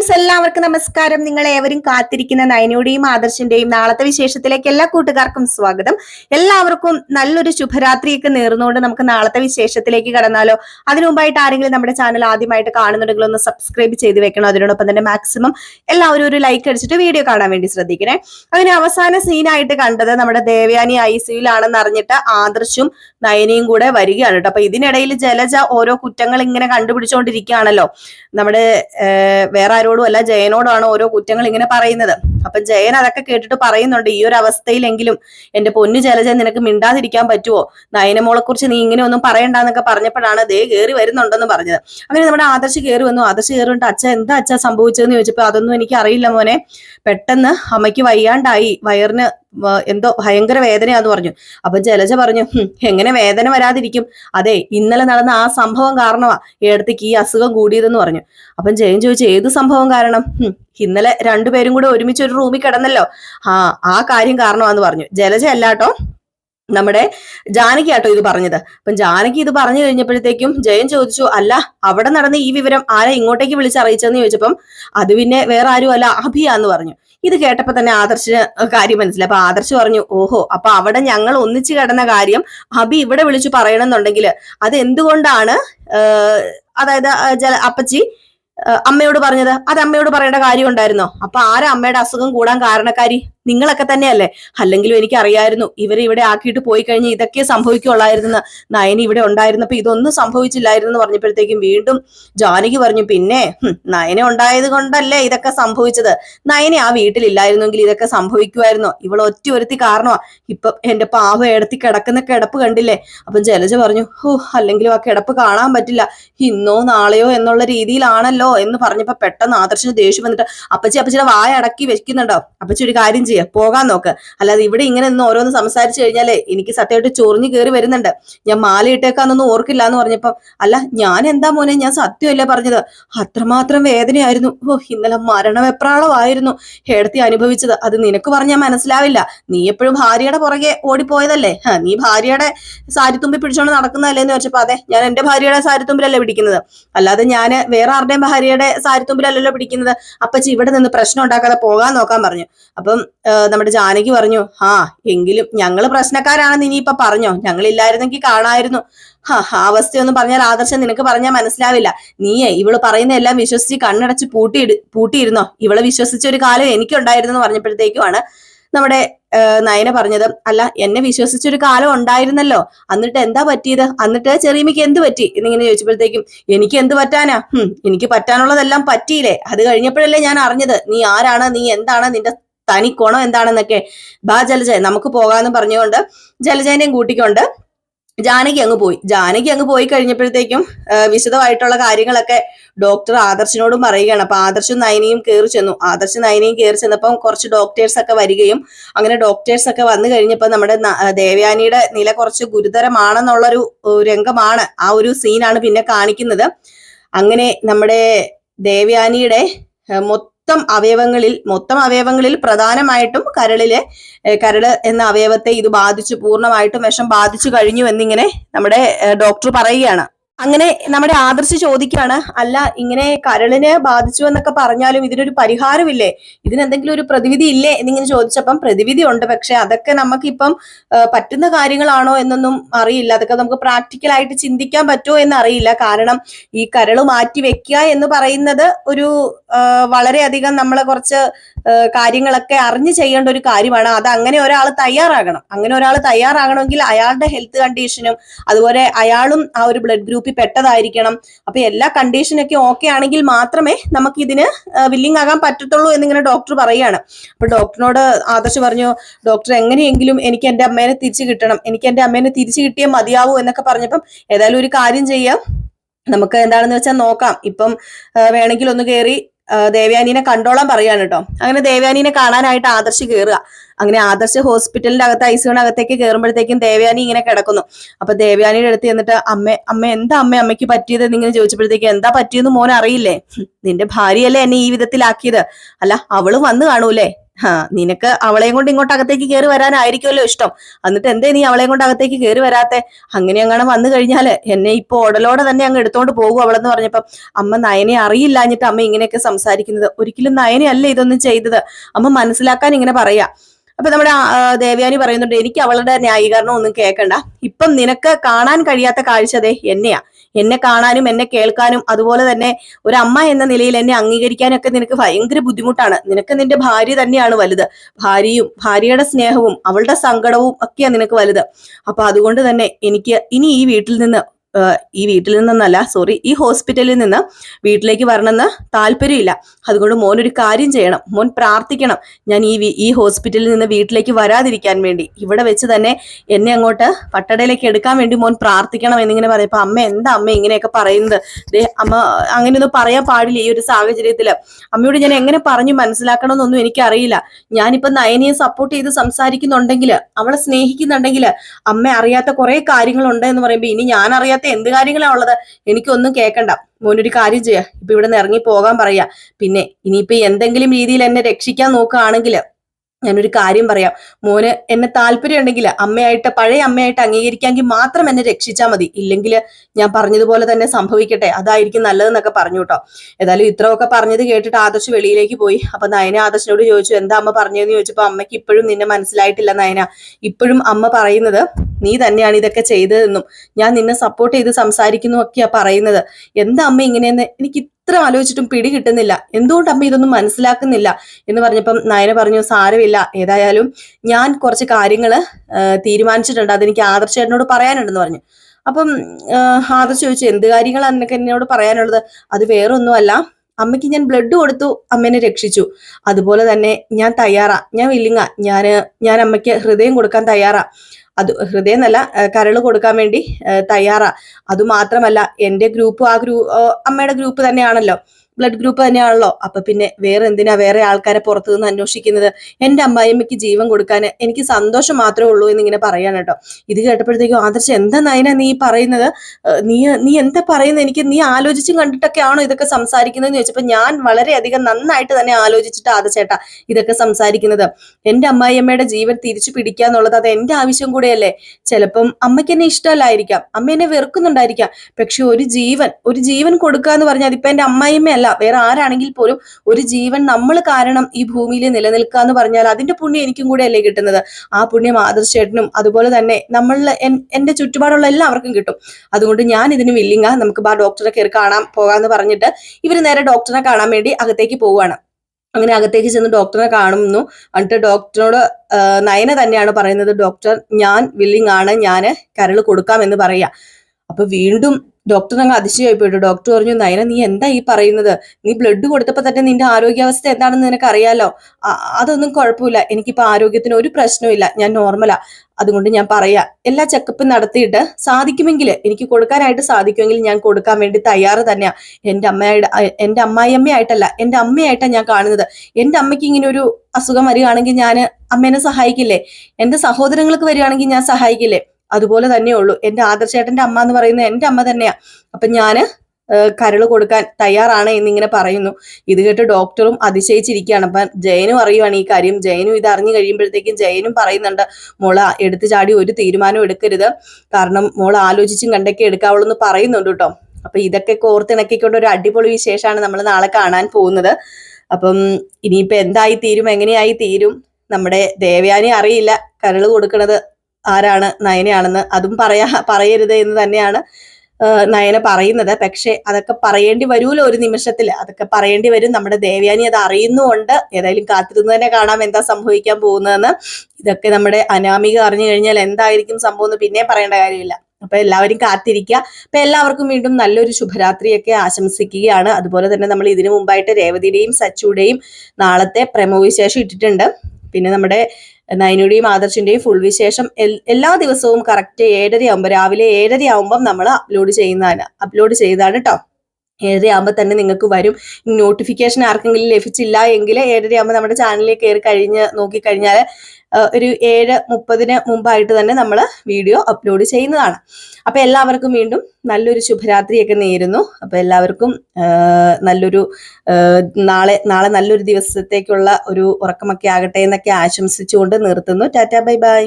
Friends എല്ലാവർക്കും നമസ്കാരം. നിങ്ങൾ ഏവരും കാത്തിരിക്കുന്ന നയനയുടെയും ആദർശിന്റെയും നാളത്തെ വിശേഷത്തിലേക്ക് എല്ലാ കൂട്ടുകാർക്കും സ്വാഗതം. എല്ലാവർക്കും നല്ലൊരു ശുഭരാത്രിയൊക്കെ നേർന്നുകൊണ്ട് നമുക്ക് നാളത്തെ വിശേഷത്തിലേക്ക് കടന്നാലോ. അതിനു മുമ്പായിട്ട് ആരെങ്കിലും നമ്മുടെ ചാനൽ ആദ്യമായിട്ട് കാണുന്നുണ്ടെങ്കിൽ ഒന്ന് സബ്സ്ക്രൈബ് ചെയ്ത് വെക്കണം. അതിനോടൊപ്പം തന്നെ മാക്സിമം എല്ലാവരും ഒരു ലൈക്ക് അടിച്ചിട്ട് വീഡിയോ കാണാൻ വേണ്ടി ശ്രദ്ധിക്കണേ. അങ്ങനെ അവസാന സീനായിട്ട് കണ്ടത് നമ്മുടെ ദേവയാനി ഐ സിയിലാണെന്ന് അറിഞ്ഞിട്ട് ആദർശും നയനയും കൂടെ വരികയാണ് കേട്ടോ. അപ്പൊ ഇതിനിടയിൽ ജലജ ഓരോ കുറ്റങ്ങൾ ഇങ്ങനെ കണ്ടുപിടിച്ചുകൊണ്ടിരിക്കുകയാണല്ലോ നമ്മുടെ വേറെ വേറെ ആരോടും അല്ല ജയനോടാണ് ഓരോ കുറ്റങ്ങൾ ഇങ്ങനെ പറയുന്നത്. അപ്പൊ ജയൻ അതൊക്കെ കേട്ടിട്ട് പറയുന്നുണ്ട് ഈ ഒരു അവസ്ഥയിലെങ്കിലും എന്റെ പൊന്നു ജലജ നിനക്ക് മിണ്ടാതിരിക്കാൻ പറ്റുമോ നയനമോളെ കുറിച്ച് നീ ഇങ്ങനെ ഒന്നും പറയണ്ടെന്നൊക്കെ പറഞ്ഞപ്പോഴാണ് ദേ കയറി വരുന്നുണ്ടെന്ന് പറഞ്ഞത്. അങ്ങനെ നമ്മുടെ ആദർശ് കയറി വന്നു. ആദർശ് കയറി വന്നിട്ട് അച്ഛൻ എന്താ അച്ഛ സംഭവിച്ചതെന്ന് ചോദിച്ചപ്പോ അതൊന്നും എനിക്ക് അറിയില്ല മോനെ. പെട്ടെന്ന് അമ്മയ്ക്ക് വയ്യാണ്ടായി. വയറിന് എന്തോ ഭയങ്കര വേദനയാന്ന് പറഞ്ഞു. അപ്പൊ ജലജ പറഞ്ഞു എങ്ങനെ വേദന വരാതിരിക്കും? അതെ ഇന്നലെ നടന്ന ആ സംഭവം കാരണമാ. ഏടത്തേക്ക് ഈ അസുഖം കൂടിയതെന്ന് പറഞ്ഞു. അപ്പം ജയൻ ചോദിച്ചു ഏത് സംഭവം കാരണം? "ഹും, ഇന്നലെ രണ്ടുപേരും കൂടെ ഒരുമിച്ച് ഒരു റൂമിൽ കിടന്നല്ലോ. ആ ആ കാര്യം കാരണമാന്ന് പറഞ്ഞു. ജലജ അല്ലാട്ടോ നമ്മുടെ ജാനകി ആട്ടോ ഇത് പറഞ്ഞത്. അപ്പം ജാനകി ഇത് പറഞ്ഞു കഴിഞ്ഞപ്പോഴത്തേക്കും ജയൻ ചോദിച്ചു അല്ല അവിടെ നടന്ന ഈ വിവരം ആരെ ഇങ്ങോട്ടേക്ക് വിളിച്ചറിയിച്ചെന്ന് ചോദിച്ചപ്പം അത് പിന്നെ വേറെ ആരും അല്ല അഭിയാന്ന് പറഞ്ഞു. ഇത് കേട്ടപ്പോ തന്നെ ആദർശിന് കാര്യം മനസ്സിലായി. അപ്പൊ ആദർശ് പറഞ്ഞു ഓഹോ അപ്പൊ അവിടെ ഞങ്ങൾ ഒന്നിച്ചു കിടന്ന കാര്യം അഭി ഇവിടെ വിളിച്ചു പറയണമെന്നുണ്ടെങ്കിൽ അത് എന്തുകൊണ്ടാണ് അതായത് ജല അപ്പച്ചി അമ്മയോട് പറഞ്ഞത്? അത് അമ്മയോട് പറയേണ്ട കാര്യം ഉണ്ടായിരുന്നോ അപ്പൊ ആരാ അമ്മയുടെ അസുഖം കൂടാൻ കാരണക്കാരി? നിങ്ങളൊക്കെ തന്നെയല്ലേ? അല്ലെങ്കിലും എനിക്ക് അറിയായിരുന്നു ഇവരെ ഇവിടെ ആക്കിയിട്ട് പോയി കഴിഞ്ഞ് ഇതൊക്കെ സംഭവിക്കുള്ളായിരുന്നു നയനി ഇവിടെ ഉണ്ടായിരുന്നപ്പോ ഇതൊന്നും സംഭവിച്ചില്ലായിരുന്നു എന്ന് പറഞ്ഞപ്പോഴത്തേക്കും വീണ്ടും ജാനകി പറഞ്ഞു പിന്നെ നയന ഉണ്ടായത് കൊണ്ടല്ലേ ഇതൊക്കെ സംഭവിച്ചത്? നയനെ ആ വീട്ടിലില്ലായിരുന്നെങ്കിൽ ഇതൊക്കെ സംഭവിക്കുമായിരുന്നോ ഇവൾ ഒറ്റ ഒരുത്തി കാരണമാ. ഇപ്പൊ എന്റെ പാവ എടുത്തി കിടക്കുന്ന കിടപ്പ് കണ്ടില്ലേ? അപ്പൊ ജലജ പറഞ്ഞു ഓ അല്ലെങ്കിലും ആ കിടപ്പ് കാണാൻ പറ്റില്ല. ഇന്നോ നാളെയോ എന്നുള്ള രീതിയിലാണല്ലോ എന്ന് പറഞ്ഞപ്പോ പെട്ടെന്ന് ആദർശന് ദേഷ്യം വന്നിട്ട് അപ്പച്ചി അപ്പച്ചിയുടെ വായ അടക്കി വെക്കുന്നുണ്ടോ? അപ്പച്ചി ഒരു കാര്യം ചെയ്യുക പോകാൻ നോക്ക്. അല്ലാതെ ഇവിടെ ഇങ്ങനെ നിന്ന് ഓരോന്ന് സംസാരിച്ചു കഴിഞ്ഞാലേ എനിക്ക് സത്യമായിട്ട് ചൊറിഞ്ഞു കയറി വരുന്നുണ്ട്. ഞാൻ മാല ഇട്ടേക്കാന്നൊന്നും ഓർക്കില്ല എന്ന് പറഞ്ഞപ്പം അല്ല ഞാൻ എന്താ മോനെ? ഞാൻ സത്യമല്ലേ പറഞ്ഞത്? അത്രമാത്രം വേദനയായിരുന്നു. ഓ ഇന്നലെ മരണവെപ്രാളമായിരുന്നു ഹേടത്തി അനുഭവിച്ചത്. അത് നിനക്ക് പറഞ്ഞാൽ മനസ്സിലാവില്ല. നീ എപ്പോഴും ഭാര്യയുടെ പുറകെ ഓടിപ്പോയതല്ലേ? നീ ഭാര്യയുടെ സാരിത്തുമ്പി പിടിച്ചോണ്ട് നടക്കുന്നതല്ലേ എന്ന് വെച്ചപ്പോ അതെ ഞാൻ എന്റെ ഭാര്യയുടെ സാരിത്തുമ്പിലല്ലേ പിടിക്കുന്നത്. അല്ലാതെ ഞാൻ വേറെ ആരുടെയും ഭാര്യയുടെ സാരിത്തുമ്പിലല്ലല്ലോ പിടിക്കുന്നത്. അപ്പച്ചി ഇവിടെ നിന്ന് പ്രശ്നം ഉണ്ടാക്കാതെ പോകാൻ നോക്കാൻ പറഞ്ഞു. അപ്പം നമ്മുടെ ജാനകി പറഞ്ഞു ആ എങ്കിലും ഞങ്ങൾ പ്രശ്നക്കാരാണെന്ന് ഇനിയിപ്പൊ പറഞ്ഞോ? ഞങ്ങളില്ലായിരുന്നെങ്കിൽ കാണായിരുന്നു. ആ അവസ്ഥയൊന്നും പറഞ്ഞാൽ ആദർശം നിനക്ക് പറഞ്ഞാൽ മനസ്സിലാവില്ല. നീയേ ഇവൾ പറയുന്ന എല്ലാം വിശ്വസിച്ച് കണ്ണടച്ച് പൂട്ടി പൂട്ടിയിരുന്നോ? ഇവളെ വിശ്വസിച്ച ഒരു കാലം എനിക്കുണ്ടായിരുന്നു എന്ന് പറഞ്ഞപ്പോഴത്തേക്കുമാണ് നമ്മുടെ നയന പറഞ്ഞത്. അല്ല എന്നെ വിശ്വസിച്ചൊരു കാലം ഉണ്ടായിരുന്നല്ലോ. എന്നിട്ട് എന്താ പറ്റിയത്? എന്നിട്ട് ചെറിയമ്മയ്ക്ക് എന്ത് പറ്റി? എന്നിങ്ങനെ ചോദിച്ചപ്പോഴത്തേക്കും എനിക്ക് എന്ത് പറ്റാനാ? എനിക്ക് പറ്റാനുള്ളതെല്ലാം പറ്റിയില്ലേ? അത് കഴിഞ്ഞപ്പോഴല്ലേ ഞാൻ അറിഞ്ഞത്. നീ ആരാണ്? നീ എന്താണ്? നിന്റെ തനി എന്താണെന്നൊക്കെ ബാ ജലജ നമുക്ക് പോകാന്ന് പറഞ്ഞുകൊണ്ട് ജലജേനെയും കൂട്ടിക്കൊണ്ട് ജാനകി അങ്ങ് പോയി. ജാനകി അങ്ങ് പോയി കഴിഞ്ഞപ്പോഴത്തേക്കും വിശദമായിട്ടുള്ള കാര്യങ്ങളൊക്കെ ഡോക്ടർ ആദർശിനോടും പറയുകയാണ്. അപ്പൊ ആദർശും നയനിയും കയറി ചെന്നു. ആദർശ് നയനിയും കയറി ചെന്നപ്പം കുറച്ച് ഡോക്ടേഴ്സ് ഒക്കെ വരികയും അങ്ങനെ ഡോക്ടേഴ്സ് ഒക്കെ വന്നു കഴിഞ്ഞപ്പോൾ നമ്മുടെ ദേവയാനിയുടെ നില കുറച്ച് ഗുരുതരമാണെന്നുള്ളൊരു രംഗമാണ് ആ ഒരു സീനാണ് പിന്നെ കാണിക്കുന്നത്. അങ്ങനെ നമ്മുടെ ദേവയാനിയുടെ ആ, മൊത്തം അവയവങ്ങളിൽ മൊത്തം അവയവങ്ങളിൽ പ്രധാനമായിട്ടും കരളിലെ കരൾ എന്ന അവയവത്തെ ഇത് ബാധിച്ചു പൂർണമായിട്ടും വിഷം ബാധിച്ചു കഴിഞ്ഞു എന്നിങ്ങനെ നമ്മുടെ ഡോക്ടർ പറയുകയാണ്. അങ്ങനെ നമ്മുടെ ആദർശ് ചോദിക്കുകയാണ് അല്ല ഇങ്ങനെ കരളിനെ ബാധിച്ചു എന്നൊക്കെ പറഞ്ഞാലും ഇതിനൊരു പരിഹാരമില്ലേ? ഇതിനെന്തെങ്കിലും ഒരു പ്രതിവിധി ഇല്ലേ? എന്നിങ്ങനെ ചോദിച്ചപ്പം പ്രതിവിധി ഉണ്ട് പക്ഷെ അതൊക്കെ നമുക്കിപ്പം പറ്റുന്ന കാര്യങ്ങളാണോ എന്നൊന്നും അറിയില്ല. അതൊക്കെ നമുക്ക് പ്രാക്ടിക്കൽ ആയിട്ട് ചിന്തിക്കാൻ പറ്റുമോ എന്ന് അറിയില്ല കാരണം ഈ കരൾ മാറ്റി വെക്കുക എന്ന് പറയുന്നത് ഒരു വളരെയധികം നമ്മളെ കുറച്ച് കാര്യങ്ങളൊക്കെ അറിഞ്ഞു ചെയ്യേണ്ട ഒരു കാര്യമാണ്. അത് അങ്ങനെ ഒരാൾ തയ്യാറാകണം. അങ്ങനെ ഒരാൾ തയ്യാറാകണമെങ്കിൽ അയാളുടെ ഹെൽത്ത് കണ്ടീഷനും അതുപോലെ അയാളും ആ ഒരു ബ്ലഡ് ഗ്രൂപ്പിൽ പെട്ടതായിരിക്കണം. അപ്പൊ എല്ലാ കണ്ടീഷനൊക്കെ ഓക്കെ ആണെങ്കിൽ മാത്രമേ നമുക്ക് ഇതിന് വില്ലിങ് ആകാൻ പറ്റത്തുള്ളൂ എന്നിങ്ങനെ ഡോക്ടർ പറയാണ്. അപ്പൊ ഡോക്ടറിനോട് ആദർശ് പറഞ്ഞു ഡോക്ടർ എങ്ങനെയെങ്കിലും എനിക്ക് എന്റെ അമ്മേനെ തിരിച്ചു കിട്ടണം. എനിക്ക് എന്റെ അമ്മേനെ തിരിച്ചു കിട്ടിയാൽ മതിയാവൂ എന്നൊക്കെ പറഞ്ഞപ്പം ഏതായാലും ഒരു കാര്യം ചെയ്യാം. നമുക്ക് എന്താണെന്ന് വെച്ചാൽ നോക്കാം. ഇപ്പം വേണമെങ്കിൽ ഒന്ന് കയറി ദേവയാനീനെ കണ്ടോളാൻ പറയാണ് കേട്ടോ. അങ്ങനെ ദേവയാനീനെ കാണാനായിട്ട് ആദർശ് കയറുക അങ്ങനെ ആദർശ് ഹോസ്പിറ്റലിന്റെ അകത്ത് ഐസിയുടെ കയറുമ്പോഴത്തേക്കും ദേവയാനി ഇങ്ങനെ കിടക്കുന്നു. അപ്പൊ ദേവയാനിയുടെ അടുത്ത് ചെന്നിട്ട് അമ്മ അമ്മ എന്താ അമ്മ അമ്മയ്ക്ക് പറ്റിയത്? എന്നിങ്ങനെ ചോദിച്ചപ്പോഴത്തേക്ക് എന്താ പറ്റിയെന്ന് മോൻ അറിയില്ലേ നിന്റെ ഭാര്യയല്ലേ എന്നെ ഈ വിധത്തിലാക്കിയത്? അല്ല അവൾ വന്നു കാണൂലേ? നിനക്ക് അവളെയും കൊണ്ട് ഇങ്ങോട്ട് അകത്തേക്ക് കയറി വരാനായിരിക്കുമല്ലോ ഇഷ്ടം. എന്നിട്ട് എന്തേ നീ അവളെയും കൊണ്ട് അകത്തേക്ക് കയറി വരാത്തെ? അങ്ങനെ അങ്ങനെ വന്നു കഴിഞ്ഞാൽ എന്നെ ഇപ്പൊ ഉടലോടെ തന്നെ അങ്ങ് എടുത്തോണ്ട് പോകും അവളെന്ന് പറഞ്ഞപ്പം അമ്മ നയനെ അറിയില്ലാഞ്ഞിട്ട് അമ്മ ഇങ്ങനെയൊക്കെ സംസാരിക്കുന്നത്. ഒരിക്കലും നയനെ അല്ല ഇതൊന്നും ചെയ്തത്. അമ്മ മനസ്സിലാക്കാൻ ഇങ്ങനെ പറയാ. അപ്പൊ നമ്മുടെ ദേവ്യാനി പറയുന്നുണ്ട് എനിക്ക് അവളുടെ ന്യായീകരണം ഒന്നും കേൾക്കണ്ട. ഇപ്പം നിനക്ക് കാണാൻ കഴിയാത്ത കാഴ്ച അതെ എന്നെയാ. എന്നെ കാണാനും എന്നെ കേൾക്കാനും അതുപോലെ തന്നെ ഒരു അമ്മ എന്ന നിലയിൽ എന്നെ അംഗീകരിക്കാനൊക്കെ നിനക്ക് ഭയങ്കര ബുദ്ധിമുട്ടാണ്. നിനക്ക് നിന്റെ ഭാര്യ തന്നെയാണ് വലുത്. ഭാര്യയും ഭാര്യയുടെ സ്നേഹവും അവളുടെ സങ്കടവും ഒക്കെയാണ് നിനക്ക് വലുത്. അപ്പൊ അതുകൊണ്ട് തന്നെ എനിക്ക് ഇനി ഈ വീട്ടിൽ നിന്ന് ഈ വീട്ടിൽ നിന്നല്ല സോറി ഈ ഹോസ്പിറ്റലിൽ നിന്ന് വീട്ടിലേക്ക് വരണമെന്ന് താല്പര്യമില്ല. അതുകൊണ്ട് മോൻ ഒരു കാര്യം ചെയ്യണം. മോൻ പ്രാർത്ഥിക്കണം ഞാൻ ഈ ഈ ഹോസ്പിറ്റലിൽ നിന്ന് വീട്ടിലേക്ക് വരാതിരിക്കാൻ വേണ്ടി. ഇവിടെ വെച്ച് തന്നെ എന്നെ അങ്ങോട്ട് പട്ടടയിലേക്ക് എടുക്കാൻ വേണ്ടി മോൻ പ്രാർത്ഥിക്കണം എന്നിങ്ങനെ പറയപ്പോ അമ്മ എന്താ അമ്മ ഇങ്ങനെയൊക്കെ പറയുന്നത്? അമ്മ അങ്ങനെയൊന്നും പറയാൻ പാടില്ല ഈ ഒരു സാഹചര്യത്തിൽ അമ്മയോട് ഞാൻ എങ്ങനെ പറഞ്ഞു മനസ്സിലാക്കണമെന്നൊന്നും എനിക്കറിയില്ല. ഞാനിപ്പോ നയനിയെ സപ്പോർട്ട് ചെയ്ത് സംസാരിക്കുന്നുണ്ടെങ്കിൽ അവളെ സ്നേഹിക്കുന്നുണ്ടെങ്കിൽ അമ്മ അറിയാത്ത കുറെ കാര്യങ്ങളുണ്ട് എന്ന് പറയുമ്പോൾ ഇനി ഞാൻ എന്ത് കാര്യങ്ങളാ ഉള്ളത്? എനിക്കൊന്നും കേൾക്കണ്ട മോനൊരു കാര്യം ചെയ്യാ. ഇപ്പൊ ഇവിടെ നിന്ന് ഇറങ്ങി പോകാൻ പറയാ. പിന്നെ ഇനിയിപ്പൊ എന്തെങ്കിലും രീതിയിൽ എന്നെ രക്ഷിക്കാൻ നോക്കുകയാണെങ്കിൽ ഞാനൊരു കാര്യം പറയാം. മോന് എന്നെ താല്പര്യം ഉണ്ടെങ്കിൽ അമ്മയായിട്ട് പഴയ അമ്മയായിട്ട് അംഗീകരിക്കാമെങ്കിൽ മാത്രം എന്നെ രക്ഷിച്ചാൽ മതി. ഇല്ലെങ്കിൽ ഞാൻ പറഞ്ഞതുപോലെ തന്നെ സംഭവിക്കട്ടെ. അതായിരിക്കും നല്ലതെന്നൊക്കെ പറഞ്ഞു കേട്ടോ. ഏതായാലും ഇത്രയൊക്കെ പറഞ്ഞത് കേട്ടിട്ട് ആദർശ് വെളിയിലേക്ക് പോയി. അപ്പൊ നയന ആദർശിനോട് ചോദിച്ചു എന്താ അമ്മ പറഞ്ഞതെന്ന്? ചോദിച്ചപ്പോ അമ്മയ്ക്ക് ഇപ്പോഴും നിന്നെ മനസ്സിലായിട്ടില്ല നയന. ഇപ്പോഴും അമ്മ പറയുന്നത് നീ തന്നെയാണ് ഇതൊക്കെ ചെയ്തതെന്നും ഞാൻ നിന്നെ സപ്പോർട്ട് ചെയ്ത് സംസാരിക്കുന്നു ഒക്കെയാ പറയുന്നത്. എന്താ അമ്മ ഇങ്ങനെയെന്ന്? എനിക്ക് ഇത്ര ആലോചിച്ചിട്ടും പിടി കിട്ടുന്നില്ല. എന്തുകൊണ്ട് അമ്മ ഇതൊന്നും മനസ്സിലാക്കുന്നില്ല? എന്ന് പറഞ്ഞപ്പം നയന പറഞ്ഞു സാരമില്ല. ഏതായാലും ഞാൻ കുറച്ച് കാര്യങ്ങൾ തീരുമാനിച്ചിട്ടുണ്ട്. അതെനിക്ക് ആദർശ ആദർശേട്ടനോട് പറയാനുണ്ടെന്ന് പറഞ്ഞു. അപ്പം ആദർശ ചോദിച്ചു എന്ത് കാര്യങ്ങളാണ് നിനക്ക് എന്നോട് പറയാനുള്ളത്? അത് വേറൊന്നുമല്ല. അമ്മയ്ക്ക് ഞാൻ ബ്ലഡ് കൊടുത്തു. അമ്മേനെ രക്ഷിച്ചു. അതുപോലെ തന്നെ ഞാൻ തയ്യാറാ. ഞാൻ വില്ലിങ്ങാ. ഞാൻ ഞാൻ അമ്മയ്ക്ക് ഹൃദയം കൊടുക്കാൻ തയ്യാറാ. അത് ഹൃദയം എന്നല്ല കരൾ കൊടുക്കാൻ വേണ്ടി തയ്യാറാ. അത് മാത്രമല്ല എന്റെ ഗ്രൂപ്പ് ആ ഗ്രൂ അമ്മയുടെ ഗ്രൂപ്പ് തന്നെയാണല്ലോ. ബ്ലഡ് ഗ്രൂപ്പ് തന്നെയാണല്ലോ. അപ്പൊ പിന്നെ വേറെ എന്തിനാ വേറെ ആൾക്കാരെ പുറത്തു നിന്ന് അന്വേഷിക്കുന്നത്? എന്റെ അമ്മായിയമ്മയ്ക്ക് ജീവൻ കൊടുക്കാൻ എനിക്ക് സന്തോഷം മാത്രമേ ഉള്ളൂ എന്ന് ഇങ്ങനെ പറയാണ് കേട്ടോ. ഇത് കേട്ടപ്പോഴത്തേക്കും ആദർശം എന്താ നയന നീ പറയുന്നത്? നീ നീ എന്താ പറയുന്നത്? എനിക്ക് നീ ആലോചിച്ചും കണ്ടിട്ടൊക്കെ ആണോ ഇതൊക്കെ സംസാരിക്കുന്നതെന്ന് ചോദിച്ചപ്പോ ഞാൻ വളരെയധികം നന്നായിട്ട് തന്നെ ആലോചിച്ചിട്ട് ആദർശേട്ടാ ഇതൊക്കെ സംസാരിക്കുന്നത്. എന്റെ അമ്മായിയമ്മയുടെ ജീവൻ തിരിച്ചു പിടിക്കുക എന്നുള്ളത് അത് എന്റെ ആവശ്യം കൂടെയല്ലേ? ചിലപ്പം അമ്മയ്ക്ക് എന്നെ ഇഷ്ടമല്ലായിരിക്കാം. അമ്മ എന്നെ വെറുക്കുന്നുണ്ടായിരിക്കാം. പക്ഷെ ഒരു ജീവൻ ഒരു ജീവൻ കൊടുക്കുക എന്ന് പറഞ്ഞാൽ അതിപ്പോ എന്റെ അമ്മായിയമ്മയല്ല. വേറെ ആരാണെങ്കിൽ പോലും ഒരു ജീവൻ നമ്മൾ കാരണം ഈ ഭൂമിയിൽ നിലനിൽക്കുക എന്ന് പറഞ്ഞാൽ അതിന്റെ പുണ്യം എനിക്കും കൂടെ അല്ലേ കിട്ടുന്നത്? ആ പുണ്യം ആദർശേട്ടനും അതുപോലെ തന്നെ നമ്മളിൽ എന്റെ ചുറ്റുപാടുള്ള എല്ലാവർക്കും കിട്ടും. അതുകൊണ്ട് ഞാൻ ഇതിന് വില്ലിങ്ങ നമുക്ക് ആ ഡോക്ടറെ കയറി കാണാൻ പോകാന്ന് പറഞ്ഞിട്ട് ഇവർ നേരെ ഡോക്ടറെ കാണാൻ വേണ്ടി അകത്തേക്ക് പോവുകയാണ്. അങ്ങനെ അകത്തേക്ക് ചെന്ന് ഡോക്ടറെ കാണുന്നു. എന്നിട്ട് ഡോക്ടറോട് നയന തന്നെയാണ് പറയുന്നത് ഡോക്ടർ ഞാൻ വില്ലിങ് ആണ്. ഞാൻ കരൾ കൊടുക്കാം എന്ന് പറയാ അപ്പൊ വീണ്ടും ഡോക്ടർ അങ്ങ് അതിശയായിപ്പോയിട്ടു ഡോക്ടർ പറഞ്ഞു നയന നീ എന്താ ഈ പറയുന്നത്? നീ ബ്ലഡ് കൊടുത്തപ്പോ തന്നെ നിന്റെ ആരോഗ്യാവസ്ഥ എന്താണെന്ന് നിനക്ക് അറിയാലോ അതൊന്നും കുഴപ്പമില്ല. എനിക്കിപ്പോ ആരോഗ്യത്തിന് ഒരു പ്രശ്നവുമില്ല ഞാൻ നോർമലാ അതുകൊണ്ട് ഞാൻ പറയാ എല്ലാ ചെക്കപ്പും നടത്തിയിട്ട് സാധിക്കുമെങ്കിൽ എനിക്ക് കൊടുക്കാനായിട്ട് സാധിക്കുമെങ്കിൽ ഞാൻ കൊടുക്കാൻ വേണ്ടി തയ്യാറ് തന്നെയാ. എന്റെ അമ്മയുടെ എന്റെ അമ്മായിയമ്മയായിട്ടല്ല എന്റെ അമ്മയായിട്ടാണ് ഞാൻ കാണുന്നത്. എന്റെ അമ്മയ്ക്ക് ഇങ്ങനെ ഒരു അസുഖം വരികയാണെങ്കിൽ ഞാൻ അമ്മേനെ സഹായിക്കില്ലേ? എന്റെ സഹോദരങ്ങൾക്ക് വരികയാണെങ്കിൽ ഞാൻ സഹായിക്കില്ലേ? അതുപോലെ തന്നെ ഉള്ളൂ. എന്റെ ആദർശേട്ടന്റെ അമ്മ എന്ന് പറയുന്നത് എന്റെ അമ്മ തന്നെയാണ് അപ്പൊ ഞാൻ കരൾ കൊടുക്കാൻ തയ്യാറാണ് എന്നിങ്ങനെ പറയുന്നു. ഇത് കേട്ട് ഡോക്ടറും അതിശയിച്ചിരിക്കുകയാണ്. അപ്പൊ ജയനും അറിയുവാണ് ഈ കാര്യം. ജയനും ഇത് അറിഞ്ഞു കഴിയുമ്പോഴത്തേക്കും ജയനും പറയുന്നുണ്ട് മോള എടുത്തു ചാടി ഒരു തീരുമാനം എടുക്കരുത്. കാരണം മോൾ ആലോചിച്ചും കണ്ടൊക്കെ എടുക്കാവുള്ളൂ എന്ന് പറയുന്നുണ്ട് കേട്ടോ. അപ്പൊ ഇതൊക്കെ കോർത്തിണക്കിക്കൊണ്ട് ഒരു അടിപൊളി വിശേഷമാണ് നമ്മൾ നാളെ കാണാൻ പോകുന്നത്. അപ്പം ഇനിയിപ്പോ എന്തായി തീരും എങ്ങനെയായി തീരും നമ്മുടെ ദേവയാനി അറിയില്ല കരൾ കൊടുക്കണത്. ആരാണ് നയനയാണെന്ന് അതും പറയാ പറയരുത് എന്ന് തന്നെയാണ് നയന പറയുന്നത്. പക്ഷെ അതൊക്കെ പറയേണ്ടി വരുമല്ലോ ഒരു നിമിഷത്തിൽ? അതൊക്കെ പറയേണ്ടി വരും. നമ്മുടെ ദേവയാനി അത് അറിയുന്നുണ്ട് ഏതായാലും കാത്തിരുന്ന് തന്നെ കാണാം എന്താ സംഭവിക്കാൻ പോകുന്നതെന്ന്. ഇതൊക്കെ നമ്മുടെ അനാമിക അറിഞ്ഞു കഴിഞ്ഞാൽ എന്തായിരിക്കും സംഭവം എന്ന് പിന്നെ പറയേണ്ട കാര്യമില്ല. അപ്പൊ എല്ലാവരും കാത്തിരിക്കുക. അപ്പൊ എല്ലാവർക്കും വീണ്ടും നല്ലൊരു ശുഭരാത്രിയൊക്കെ ആശംസിക്കുകയാണ്. അതുപോലെ തന്നെ നമ്മൾ ഇതിനു മുമ്പായിട്ട് രേവതിയുടെയും സച്ചുടെയും നാളത്തെ പ്രമോവിശേഷം ഇട്ടിട്ടുണ്ട്. പിന്നെ നമ്മുടെ നയനുടെയും ആദർശിന്റെയും ഫുൾ വിശേഷം എല്ലാ ദിവസവും കറക്റ്റ് ഏഴര ആകുമ്പോൾ രാവിലെ ഏഴര ആകുമ്പോൾ നമ്മൾ അപ്ലോഡ് ചെയ്യുന്നതാണ് അപ്ലോഡ് ചെയ്താണ് കേട്ടോ ഏഴരയാകുമ്പോൾ തന്നെ നിങ്ങൾക്ക് വരും. നോട്ടിഫിക്കേഷൻ ആർക്കെങ്കിലും ലഭിച്ചില്ല എങ്കിൽ ഏഴരയാകുമ്പോൾ നമ്മുടെ ചാനലിൽ കയറി കഴിഞ്ഞ് നോക്കിക്കഴിഞ്ഞാൽ ഒരു ഏഴ് മുപ്പതിന് മുമ്പായിട്ട് തന്നെ നമ്മൾ വീഡിയോ അപ്ലോഡ് ചെയ്യുന്നതാണ്. അപ്പോൾ എല്ലാവർക്കും വീണ്ടും നല്ലൊരു ശുഭരാത്രിയൊക്കെ നേരുന്നു. അപ്പോൾ എല്ലാവർക്കും നല്ലൊരു നാളെ നാളെ നല്ലൊരു ദിവസത്തേക്കുള്ള ഒരു ഉറക്കമൊക്കെ ആകട്ടെ എന്നൊക്കെ ആശംസിച്ചുകൊണ്ട് നിർത്തുന്നു. Tata bye bye.